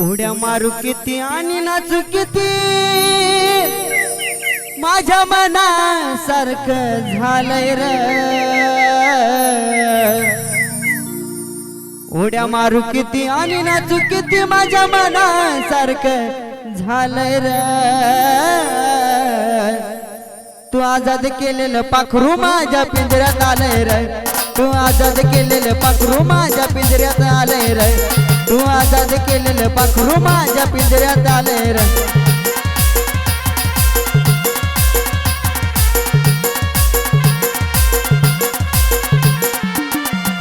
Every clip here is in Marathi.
उड्या मारू किती आणि नाचू किती? माझ्या मनासारखं झालंय र. उड्या मारू किती आणि नाचू किती माझ्या मनासारखं झालंय र. तू आजाद केलेलं पाखरू माझ्या पिंजऱ्यात आलंय र. तू आजाद केलेलं पाखरू माझ्या पिंजऱ्यात आलंय र. तू आजाद केलेलं पाखरू माझ्या पिंजऱ्यात आले र.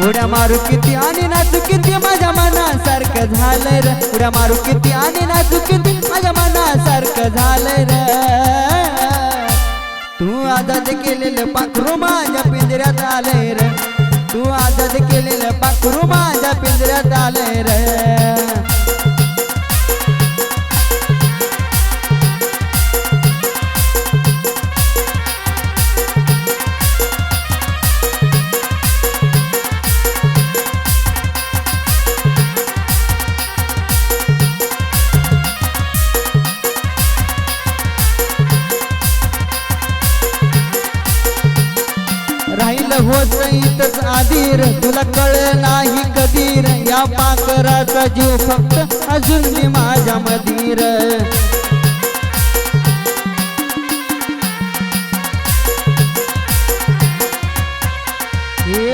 उड्या मारू किती आणि नाचू किती माझ्या मनासारखं झालंय र. उड्या मारू किती आणि नाचू किती माझ्या मनासारखं झालंय र. तू आजाद केलेलं पाखरू माझ्या पिंजऱ्यात आले र. तू आजाद केलेलं पाखरू माझ्या पिंजऱ्यात आले रे. राहिलं होत इथंच आधीर. तुला कळ नाही कधीर. या पाकराचा जीव फक्त अजून मी माझ्या मधीर.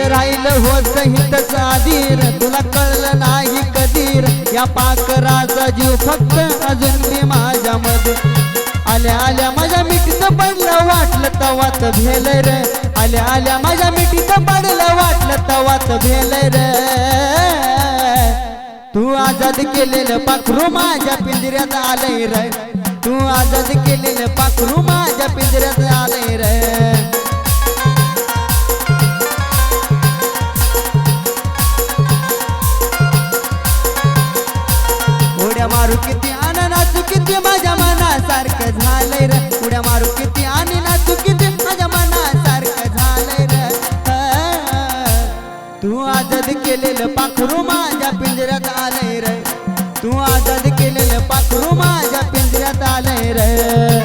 राहिलं होत इथंच आधीर. तुला कळलं नाही कधीर. या पाकराचा जीव फक्त अजून मी माझ्या मध्ये आल्या आल्या माझ्या मिक्स पडलं तवाच भेलय रे. आल्या आल्या माझ्या मिठीत पडलं वाटलं तवाच भेलय रे. तू आजाद केलेलं पाखरू माझ्या पिंजऱ्यात आलंय रे. तू आजाद केलेलं पाखरू माझ्या पिंजऱ्यात आलंय रे. उड्या मारू किती आझाद केलेलं पाखरू माझ्या पिंजऱ्यात आलंय रे. तू आझाद केलेलं पाखरू माझ्या पिंजऱ्यात आलंय रे.